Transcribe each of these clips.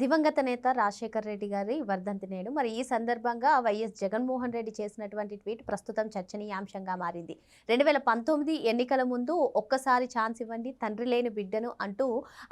దివంగత నేత రాజశేఖర్ రెడ్డి గారి వర్ధంతి నేడు. మరి ఈ సందర్భంగా వైఎస్ జగన్మోహన్ రెడ్డి చేసినటువంటి ట్వీట్ ప్రస్తుతం చర్చనీయాంశంగా మారింది. రెండు వేల పంతొమ్మిది ఎన్నికల ముందు ఒక్కసారి ఛాన్స్ ఇవ్వండి తండ్రి లేని బిడ్డను అంటూ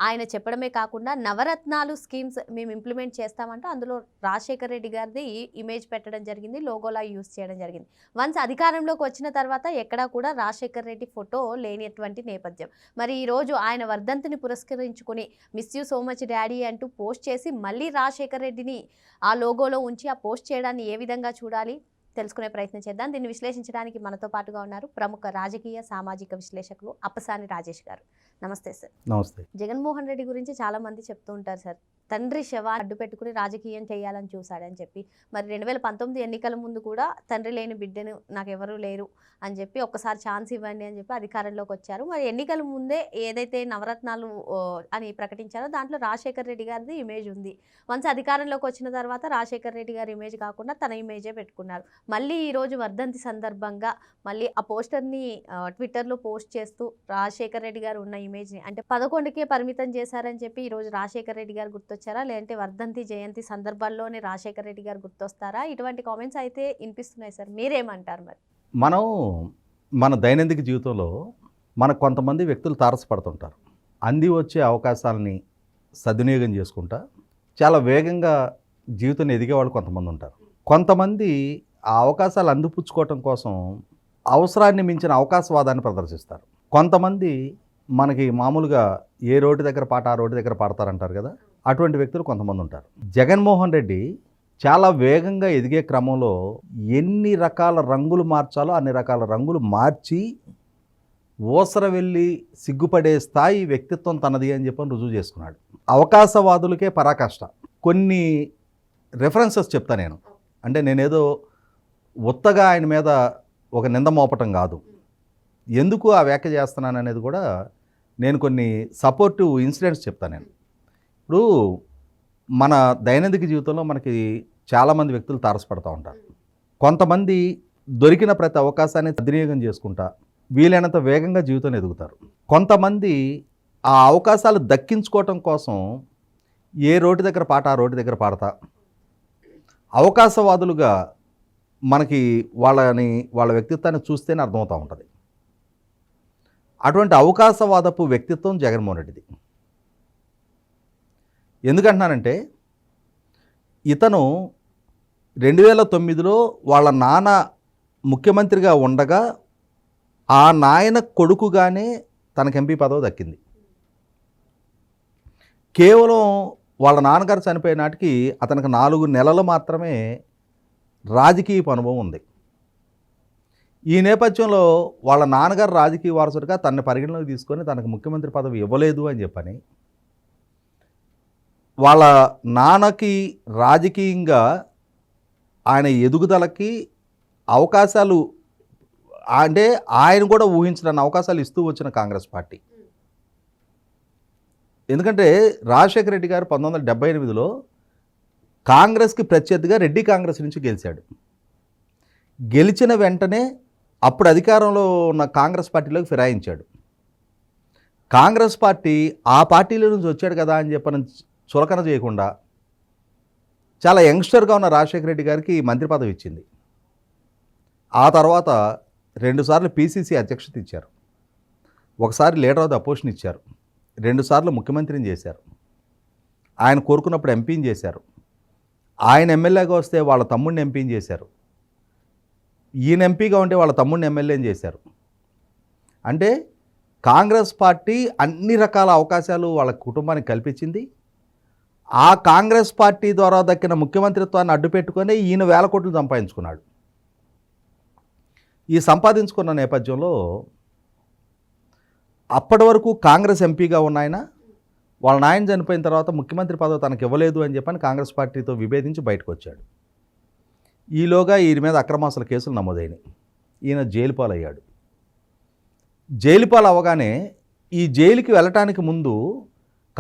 ఆయన చెప్పడమే కాకుండా నవరత్నాలు స్కీమ్స్ మేము ఇంప్లిమెంట్ చేస్తామంటూ అందులో రాజశేఖర్ రెడ్డి గారిది ఇమేజ్ పెట్టడం జరిగింది లోగోలా యూస్ చేయడం జరిగింది. వన్స్ అధికారంలోకి వచ్చిన తర్వాత ఎక్కడా కూడా రాజశేఖర్ రెడ్డి ఫోటో లేనటువంటి నేపథ్యం. మరి ఈరోజు ఆయన వర్ధంతిని పురస్కరించుకుని miss you so much daddy అంటూ పోస్ట్ చేసి మళ్ళీ రాజశేఖర్ రెడ్డిని ఆ లోగోలో ఉంచి ఆ పోస్ట్ చేయడాన్ని ఏ విధంగా చూడాలి తెలుసుకునే ప్రయత్నం చేద్దాం. దీన్ని విశ్లేషించడానికి మనతో పాటుగా ఉన్నారు ప్రముఖ రాజకీయ సామాజిక విశ్లేషకులు అప్పసాని రాజేష్ గారు. నమస్తే సార్. నమస్తే. జగన్మోహన్ రెడ్డి గురించి చాలా మంది చెప్తూ ఉంటారు సార్. తండ్రి శవాన్ని అడ్డు పెట్టుకుని రాజకీయం చేయాలని చూశాడని చెప్పి మరి రెండు వేల పంతొమ్మిది ఎన్నికల ముందు కూడా తండ్రి లేని బిడ్డను నాకు ఎవరూ లేరు అని చెప్పి ఒక్కసారి ఛాన్స్ ఇవ్వండి అని చెప్పి అధికారంలోకి వచ్చారు. మరి ఎన్నికల ముందే ఏదైతే నవరత్నాలు అని ప్రకటించారో దాంట్లో రాజశేఖర్ రెడ్డి గారిది ఇమేజ్ ఉంది. వన్స్ అధికారంలోకి వచ్చిన తర్వాత రాజశేఖర్ రెడ్డి గారి ఇమేజ్ కాకుండా తన ఇమేజే పెట్టుకున్నారు. మళ్ళీ ఈరోజు వర్ధంతి సందర్భంగా మళ్ళీ ఆ పోస్టర్ని ట్విట్టర్లో పోస్ట్ చేస్తూ రాజశేఖర్ రెడ్డి గారు ఉన్న ఇమేజ్ని అంటే పదకొండుకే పరిమితం చేశారని చెప్పి ఈరోజు రాజశేఖర్ రెడ్డి గారు గుర్తొచ్చారా. లేదంటే వర్ధంతి జయంతి సందర్భాల్లోనే రాజశేఖర్ రెడ్డి గారు గుర్తొస్తారా? ఇటువంటి కామెంట్స్ అయితే వినిపిస్తున్నాయి సార్. మీరేమంటారు మరి? మనం మన దైనందిక జీవితంలో మన కొంతమంది వ్యక్తులు తారసపడుతుంటారు. అంది వచ్చే అవకాశాలని సద్వినియోగం చేసుకుంటా చాలా వేగంగా జీవితాన్ని ఎదిగే వాళ్ళు కొంతమంది ఉంటారు. కొంతమంది ఆ అవకాశాలు అందిపుచ్చుకోవటం కోసం అవసరాన్ని మించిన అవకాశవాదాన్ని ప్రదర్శిస్తారు. కొంతమంది మనకి మామూలుగా ఏ రోడ్డు దగ్గర పాట ఆ రోడ్డు దగ్గర పాడతారంటారు కదా? అటువంటి వ్యక్తులు కొంతమంది ఉంటారు. జగన్మోహన్ రెడ్డి చాలా వేగంగా ఎదిగే క్రమంలో ఎన్ని రకాల రంగులు మార్చాలో అన్ని రకాల రంగులు మార్చి ఓసర వెళ్ళి సిగ్గుపడే స్థాయి వ్యక్తిత్వం తనది అని చెప్పని రుజువు చేసుకున్నాడు. అవకాశవాదులకే పరాకాష్ట. కొన్ని రెఫరెన్సెస్ చెప్తా నేను. అంటే నేనేదో ఉత్తగా ఆయన మీద ఒక నింద మోపటం కాదు. ఎందుకు ఆ వ్యాఖ్య చేస్తున్నాను అనేది కూడా నేను కొన్ని సపోర్టివ్ ఇన్సిడెంట్స్ చెప్తాను నేను. ఇప్పుడు మన దైనందిక జీవితంలో మనకి చాలామంది వ్యక్తులు తారసపడుతూ ఉంటారు. కొంతమంది దొరికిన ప్రతి అవకాశాన్ని సద్వినియోగం చేసుకుంటా వీలైనంత వేగంగా జీవితం ఎదుగుతారు. కొంతమంది ఆ అవకాశాలు దక్కించుకోవటం కోసం ఏ రోడ్డు దగ్గర పాట ఆ రోడ్డు దగ్గర పాడతా. అవకాశవాదులుగా మనకి వాళ్ళని వాళ్ళ వ్యక్తిత్వాన్ని చూస్తేనే అర్థమవుతూ ఉంటుంది. అటువంటి అవకాశవాదపు వ్యక్తిత్వం జగన్మోహన్ రెడ్డిది. ఎందుకంటున్నానంటే ఇతను రెండు వేల తొమ్మిదిలో వాళ్ళ నాన్న ముఖ్యమంత్రిగా ఉండగా ఆ నాయన కొడుకుగానే తనకు ఎంపీ పదవి దక్కింది. కేవలం వాళ్ళ నాన్నగారు చనిపోయే నాటికి అతనికి నాలుగు నెలలు మాత్రమే రాజకీయ అనుభవం ఉంది. ఈ నేపథ్యంలో వాళ్ళ నాన్నగారు రాజకీయ వారసుడిగా తనని పరిగణలోకి తీసుకొని తనకు ముఖ్యమంత్రి పదవి ఇవ్వలేదు అని చెప్పని వాళ్ళ నాన్నకి రాజకీయంగా ఆయన ఎదుగుదలకి అవకాశాలు అంటే ఆయన కూడా ఊహించడానికి అవకాశాలు ఇస్తూ వచ్చిన కాంగ్రెస్ పార్టీ. ఎందుకంటే రాజశేఖర రెడ్డి గారు పంతొమ్మిది వందల డెబ్బై ఎనిమిదిలో కాంగ్రెస్కి ప్రత్యర్థిగా రెడ్డి కాంగ్రెస్ నుంచి గెలిచాడు. గెలిచిన వెంటనే అప్పుడు అధికారంలో ఉన్న కాంగ్రెస్ పార్టీలోకి ఫిరాయించాడు. కాంగ్రెస్ పార్టీ ఆ పార్టీలో నుంచి వచ్చాడు కదా అని చెప్పని చులకన చేయకుండా చాలా యంగ్స్టర్గా ఉన్న రాజశేఖర రెడ్డి గారికి మంత్రి పదవి ఇచ్చింది. ఆ తర్వాత రెండుసార్లు పీసీసీ అధ్యక్షత ఇచ్చారు. ఒకసారి లీడర్ ఆఫ్ ద అపోజిషన్ ఇచ్చారు. రెండుసార్లు ముఖ్యమంత్రిని చేశారు. ఆయన కోరుకున్నప్పుడు ఎంపీని చేశారు. ఆయన ఎమ్మెల్యేగా వస్తే వాళ్ళ తమ్ముడిని ఎంపీని చేశారు. ఈయన ఎంపీగా ఉంటే వాళ్ళ తమ్ముడిని ఎమ్మెల్యేని చేశారు. అంటే కాంగ్రెస్ పార్టీ అన్ని రకాల అవకాశాలు వాళ్ళ కుటుంబానికి కల్పించింది. ఆ కాంగ్రెస్ పార్టీ ద్వారా దక్కిన ముఖ్యమంత్రిత్వాన్ని అడ్డుపెట్టుకొని ఈయన వేల కోట్లు సంపాదించుకున్నాడు. ఈ సంపాదించుకున్న నేపథ్యంలో అప్పటి వరకు కాంగ్రెస్ ఎంపీగా ఉన్న ఆయన వాళ్ళ నాయన చనిపోయిన తర్వాత ముఖ్యమంత్రి పదవి తనకు ఇవ్వలేదు అని చెప్పని కాంగ్రెస్ పార్టీతో విభేదించి బయటకు వచ్చాడు ఈలోగా ఈయన మీద అక్రమాసుల కేసులు నమోదైనాయి. ఈయన జైలు పాలయ్యాడు. జైలు పాలు అవగానే ఈ జైలుకి వెళ్ళటానికి ముందు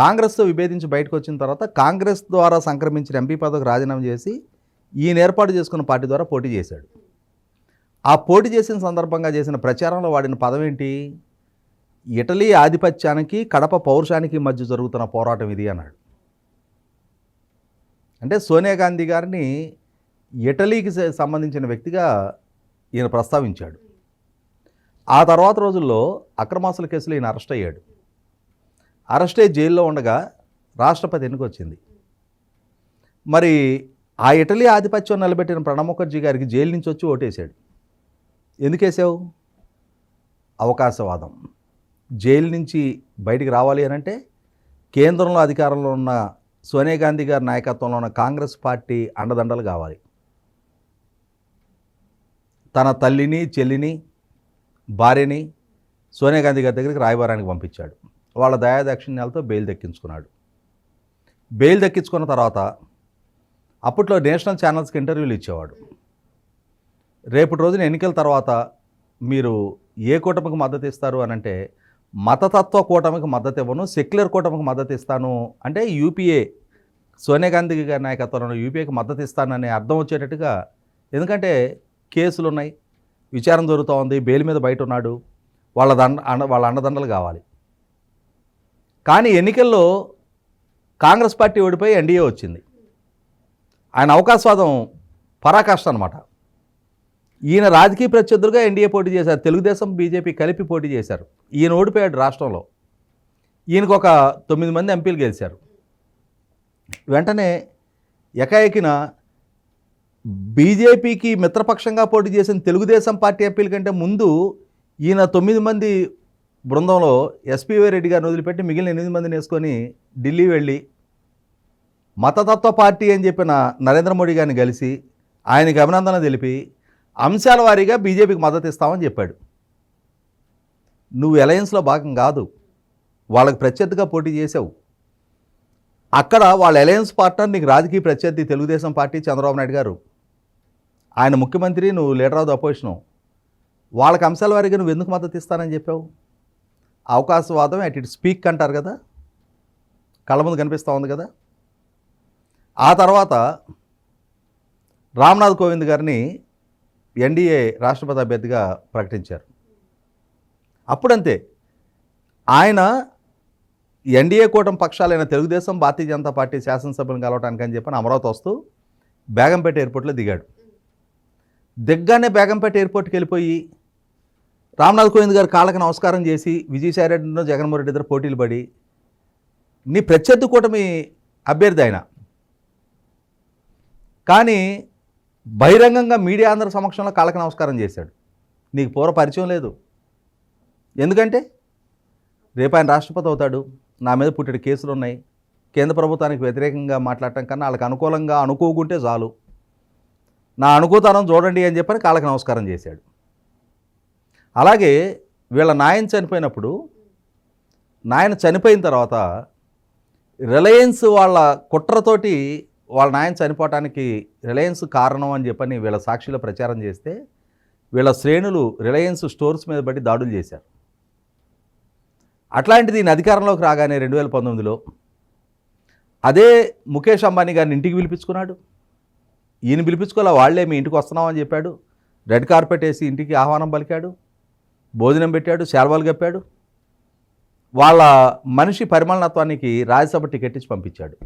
కాంగ్రెస్తో విభేదించి బయటకు వచ్చిన తర్వాత కాంగ్రెస్ ద్వారా సంక్రమించిన ఎంపీ పదవికి రాజీనామా చేసి ఈయన ఏర్పాటు చేసుకున్న పార్టీ ద్వారా పోటీ చేశాడు. ఆ పోటీ చేసిన సందర్భంగా చేసిన ప్రచారంలో వాడిన పదం ఏంటి? ఇటలీ ఆధిపత్యానికి కడప పౌరుషానికి మధ్య జరుగుతున్న పోరాటం ఇది అన్నాడు. అంటే సోనియా గాంధీ గారిని ఇటలీకి సంబంధించిన వ్యక్తిగా ఈయన ప్రస్తావించాడు. ఆ తర్వాత రోజుల్లో అక్రమాసుల కేసులో ఈయన అరెస్ట్ అయ్యాడు. అరెస్ట్ అయ్యి జైల్లో ఉండగా రాష్ట్రపతి ఎన్నికొచ్చింది? మరి ఆ ఇటలీ ఆధిపత్యం నిలబెట్టిన ప్రణబ్ ముఖర్జీ గారికి జైలు నుంచి వచ్చి ఓటేశాడు. ఎందుకేసావు అవకాశవాదం. జైలు నుంచి బయటికి రావాలి అని అంటే కేంద్రంలో అధికారంలో ఉన్న సోనియా గాంధీ గారి నాయకత్వంలో ఉన్న కాంగ్రెస్ పార్టీ అండదండలు కావాలి. తన తల్లిని చెల్లిని భార్యని సోనియా గాంధీ గారి దగ్గరికి రాయబారానికి పంపించాడు. వాళ్ళ దయాదాక్షిణ్యాలతో బెయిల్ దక్కించుకున్నాడు. బెయిల్ దక్కించుకున్న తర్వాత అప్పట్లో నేషనల్ ఛానల్స్కి ఇంటర్వ్యూలు ఇచ్చేవాడు. రేపటి రోజున ఎన్నికల తర్వాత మీరు ఏ కూటమికి మద్దతు ఇస్తారు అని అంటే మతతత్వ కూటమికి మద్దతు ఇవ్వను సెక్యులర్ కూటమికి మద్దతు ఇస్తాను అంటే యూపీఏ సోనియా గాంధీ గారి నాయకత్వంలో యూపీఏకి మద్దతు ఇస్తానని అర్థం వచ్చేటట్టుగా ఎందుకంటే కేసులు ఉన్నాయి విచారణ జరుగుతూ ఉంది బెయిల్ మీద బయట ఉన్నాడు వాళ్ళ దండ వాళ్ళ అండదండలు కావాలి. కానీ ఎన్నికల్లో కాంగ్రెస్ పార్టీ ఓడిపోయి ఎన్డీఏ వచ్చింది. ఆయన అవకాశవాదం పరాకాష్ట అనమాట ఈయన రాజకీయ ప్రత్యర్థులుగా ఎన్డీఏ పోటీ చేశారు. తెలుగుదేశం బీజేపీ కలిపి పోటీ చేశారు. ఈయన ఓడిపోయాడు రాష్ట్రంలో. ఈయనకు ఒక తొమ్మిది మంది ఎంపీలు గెలిచారు. వెంటనే ఎకాఎకిన బీజేపీకి మిత్రపక్షంగా పోటీ చేసిన తెలుగుదేశం పార్టీ ఎంపీల కంటే ముందు ఈయన తొమ్మిది మంది బృందంలో ఎస్పీవై రెడ్డి గారిని వదిలిపెట్టి మిగిలిన ఎనిమిది మందిని వేసుకొని ఢిల్లీ వెళ్ళి మతతత్వ పార్టీ అని చెప్పిన నరేంద్ర మోడీ గారిని కలిసి ఆయనకి అభినందన తెలిపి అంశాల వారీగా బీజేపీకి మద్దతు ఇస్తామని చెప్పాడు. నువ్వు అలయన్స్లో భాగం కాదు. వాళ్ళకి ప్రత్యర్థిగా పోటీ చేసావు అక్కడ వాళ్ళ అలయన్స్ పార్ట్నర్ నీకు రాజకీయ ప్రత్యర్థి తెలుగుదేశం పార్టీ చంద్రబాబు నాయుడు గారు. ఆయన ముఖ్యమంత్రి నువ్వు లీడర్ ఆఫ్ ద అపోజిషను. వాళ్ళకి అంశాల వారిగా నువ్వు ఎందుకు మద్దతు ఇస్తానని చెప్పావు? అవకాశవాదం అట్ ఇట్ స్పీక్ అంటారు కదా కళ్ళ ముందు కనిపిస్తూ ఉంది కదా. ఆ తర్వాత రామ్నాథ్ కోవింద్ గారిని ఎన్డీఏ రాష్ట్రపతి అభ్యర్థిగా ప్రకటించారు. అప్పుడంతే ఆయన ఎన్డీఏ కూటమి పక్షాలైన తెలుగుదేశం భారతీయ జనతా పార్టీ శాసనసభ్యులను కలవటానికి అని చెప్పని అమరావతి వస్తూ బేగంపేట ఎయిర్పోర్ట్లో దిగాడు. దిగ్గానే బేగంపేట ఎయిర్పోర్ట్కి వెళ్ళిపోయి రామ్నాథ్ కోవింద్ గారు కాళ్ళకి నమస్కారం చేసి విజయసాయిరెడ్డిలో జగన్మోహన్ రెడ్డి ఇద్దరు పోటీలు పడి నీ ప్రత్యర్థి కూటమి అభ్యర్థి ఆయన. కానీ బహిరంగంగా మీడియా అందరి సమక్షంలో కాళ్ళకి నమస్కారం చేశాడు. నీకు పూర్వ పరిచయం లేదు. ఎందుకంటే రేపు ఆయన రాష్ట్రపతి అవుతాడు. నా మీద పుట్టిన కేసులు ఉన్నాయి. కేంద్ర ప్రభుత్వానికి వ్యతిరేకంగా మాట్లాడటం కన్నా వాళ్ళకి అనుకూలంగా అనుకోకుంటే చాలు. నా అనుకూతనం చూడండి అని చెప్పని కాళ్ళకి నమస్కారం చేశాడు. అలాగే వీళ్ళ నాయన చనిపోయినప్పుడు నాయన చనిపోయిన తర్వాత రిలయన్స్ వాళ్ళ కుట్రతోటి వాళ్ళ నాయన చనిపోవటానికి రిలయన్స్ కారణం అని చెప్పని వీళ్ళ సాక్షిలో ప్రచారం చేస్తే వీళ్ళ శ్రేణులు రిలయన్స్ స్టోర్స్ మీద బట్టి దాడులు చేశారు. అట్లాంటిది ఈయన అధికారంలోకి రాగానే రెండు వేల పంతొమ్మిదిలో అదే ముఖేష్ అంబానీ గారిని ఇంటికి పిలిపించుకున్నాడు. ఈయన పిలిపించుకోలే వాళ్ళే మీ ఇంటికి వస్తున్నామని చెప్పాడు. రెడ్ కార్పెట్ వేసి ఇంటికి ఆహ్వానం పలికాడు. భోజనం పెట్టాడు శాల్వాలు కప్పాడు. వాళ్ళ మనిషి పరిమళనత్వానికి రాజ్యసభ టికెట్ ఇచ్చి పంపించాడు.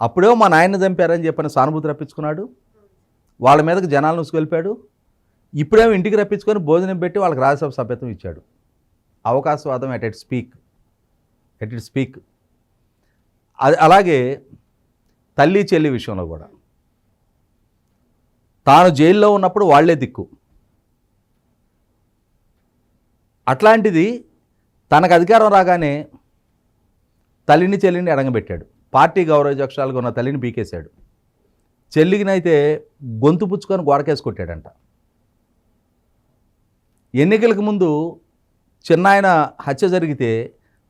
అప్పుడేమో మా నాయన చంపారని చెప్పని సానుభూతి రప్పించుకున్నాడు. వాళ్ళ మీదకి జనాలను ఉసుకెళ్ళిపాడు ఇప్పుడేమో ఇంటికి రప్పించుకొని భోజనం పెట్టి వాళ్ళకి రాజ్యసభ సభ్యత్వం ఇచ్చాడు. అవకాశవాదం at at speak at it speak అది అలాగే తల్లి చెల్లి విషయంలో కూడా. తాను జైల్లో ఉన్నప్పుడు వాళ్ళే దిక్కు. అట్లాంటిది తనకు అధికారం రాగానే తల్లిని చెల్లిని అడగబెట్టాడు. పార్టీ గౌరవజక్షాలుగా ఉన్న తల్లిని పీకేశాడు. చెల్లికినైతే గొంతు పుచ్చుకొని గోడకేసి కొట్టాడంట. ఎన్నికలకు ముందు చిన్నాయన హత్య జరిగితే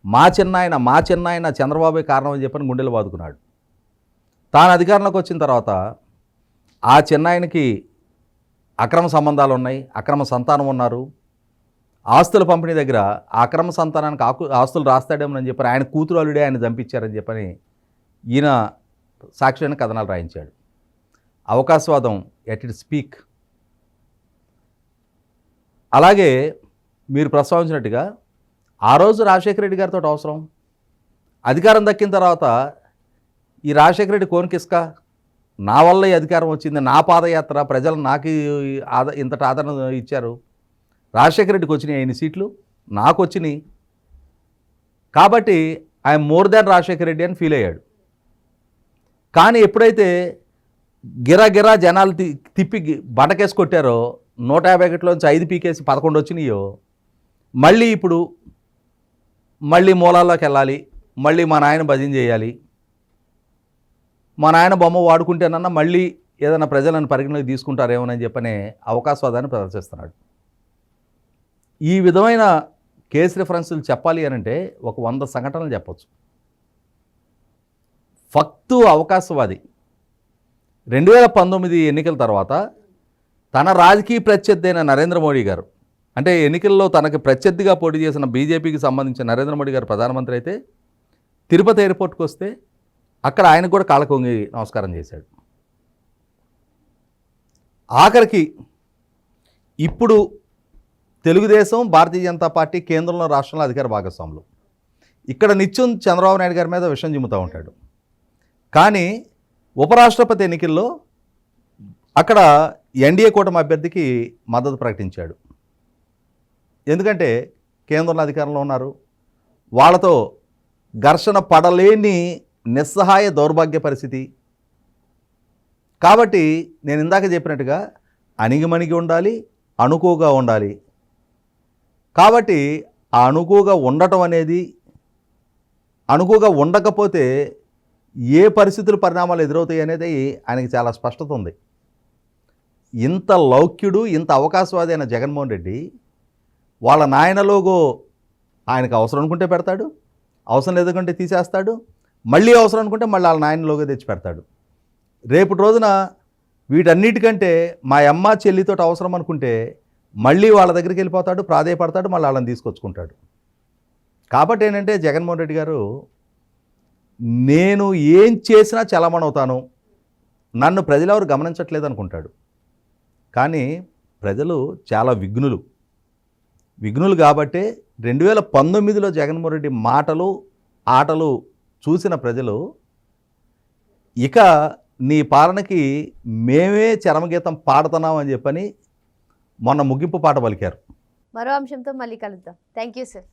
మా చిన్నాయన మా చిన్నాయన చంద్రబాబే కారణం అని చెప్పని గుండెలు బాదుకున్నాడు. తాను అధికారంలోకి వచ్చిన తర్వాత ఆ చిన్నాయనకి అక్రమ సంబంధాలు ఉన్నాయి అక్రమ సంతానం ఉన్నారు ఆస్తుల పంపిణీ దగ్గర అక్రమ సంతానానికి ఆకు ఆస్తులు రాస్తాడేమని చెప్పారు ఆయన కూతురు అల్లుడే ఆయన చంపించారని చెప్పని ఈయన సాక్ష్యాన్ని కథనాలు రాయించాడు. అవకాశవాదం ఎట్ ఇట్ స్పీక్. అలాగే మీరు ప్రస్తావించినట్టుగా ఆ రోజు రాజశేఖర రెడ్డి గారితో అవసరం. అధికారం దక్కిన తర్వాత ఈ రాజశేఖర రెడ్డి కోనికిస్క నా వల్ల ఈ అధికారం వచ్చింది నా పాదయాత్ర ప్రజలు నాకు ఆద ఇంతటి ఆదరణ ఇచ్చారు. రాజశేఖర రెడ్డికి వచ్చినాయి ఎన్ని సీట్లు? నాకు వచ్చినాయి. కాబట్టి I'm more than Rajasekhara Reddy అని ఫీల్ అయ్యాడు. కానీ ఎప్పుడైతే గిరా గిరా జనాలు తిప్పి గి- బండకేసి కొట్టారో నూట యాభై ఒకటిలోంచి ఐదు పీకేసి పదకొండు వచ్చినాయో మళ్ళీ ఇప్పుడు మళ్ళీ మూలాల్లోకి వెళ్ళాలి మళ్ళీ మా నాయన భజన చేయాలి మా నాయన బొమ్మ వాడుకుంటేనన్నా మళ్ళీ ఏదైనా ప్రజలను పరిగణలోకి తీసుకుంటారేమోనని చెప్పనే అవకాశవాదాన్ని ప్రదర్శిస్తున్నాడు. ఈ విధమైన కేసు రిఫరెన్సులు చెప్పాలి అని అంటే ఒక వంద సంఘటనలు చెప్పచ్చు. ఫక్తు అవకాశవాది. రెండు వేల పంతొమ్మిది ఎన్నికల తర్వాత తన రాజకీయ ప్రత్యర్థి అయిన నరేంద్ర మోడీ గారు అంటే ఎన్నికల్లో తనకి ప్రత్యర్థిగా పోటీ చేసిన బీజేపీకి సంబంధించిన నరేంద్ర మోడీ గారు ప్రధానమంత్రి అయితే తిరుపతి ఎయిర్పోర్ట్కి వస్తే అక్కడ ఆయనకు కూడా కాళ్ళకొంగి నమస్కారం చేశాడు. ఆఖరికి ఇప్పుడు తెలుగుదేశం భారతీయ జనతా పార్టీ కేంద్రంలో రాష్ట్రంలో అధికార భాగస్వాములు. ఇక్కడ నిత్యం చంద్రబాబు నాయుడు గారి మీద విషం చిమ్ముతూ ఉంటాడు. కానీ ఉపరాష్ట్రపతి ఎన్నికల్లో అక్కడ ఎన్డీఏ కూటమి అభ్యర్థికి మద్దతు ప్రకటించాడు. ఎందుకంటే కేంద్రంలో అధికారంలో ఉన్నారు. వాళ్ళతో ఘర్షణ పడలేని నిస్సహాయ దౌర్భాగ్య పరిస్థితి. కాబట్టి నేను ఇందాక చెప్పినట్టుగా అణిగిమణిగి ఉండాలి అణుకుగా ఉండాలి. కాబట్టి ఆ అణుకుగా ఉండటం అనేది అణుకుగా ఉండకపోతే ఏ పరిస్థితులు పరిణామాలు ఎదురవుతాయి అనేది ఆయనకి చాలా స్పష్టత ఉంది. ఇంత లౌక్యుడు ఇంత అవకాశవాది అయిన జగన్మోహన్ రెడ్డి వాళ్ళ నాయనలోగో ఆయనకు అవసరం అనుకుంటే పెడతాడు అవసరం లేదనుకుంటే తీసేస్తాడు మళ్ళీ అవసరం అనుకుంటే మళ్ళీ వాళ్ళ నాయనలోగో తెచ్చి పెడతాడు. రేపటి రోజున వీటన్నిటికంటే మా అమ్మ చెల్లితో అవసరం అనుకుంటే మళ్ళీ వాళ్ళ దగ్గరికి వెళ్ళిపోతాడు ప్రాధేయపడతాడు మళ్ళీ వాళ్ళని తీసుకొచ్చుకుంటాడు. కాబట్టి ఏంటంటే జగన్మోహన్ రెడ్డి గారు నేను ఏం చేసినా చలమణవుతాను నన్ను ప్రజలెవరు గమనించట్లేదు అనుకుంటాడు. కానీ ప్రజలు చాలా విఘ్నులు. విఘ్నులు కాబట్టే రెండు వేల పంతొమ్మిదిలో జగన్మోహన్ రెడ్డి మాటలు ఆటలు చూసిన ప్రజలు ఇక నీ పాలనకి మేమే చరమగీతం పాడుతున్నాం అని చెప్పని మొన్న ముగింపు పాట పలికారు. మరో అంశంతో మళ్ళీ కలుద్దాం. Thank you sir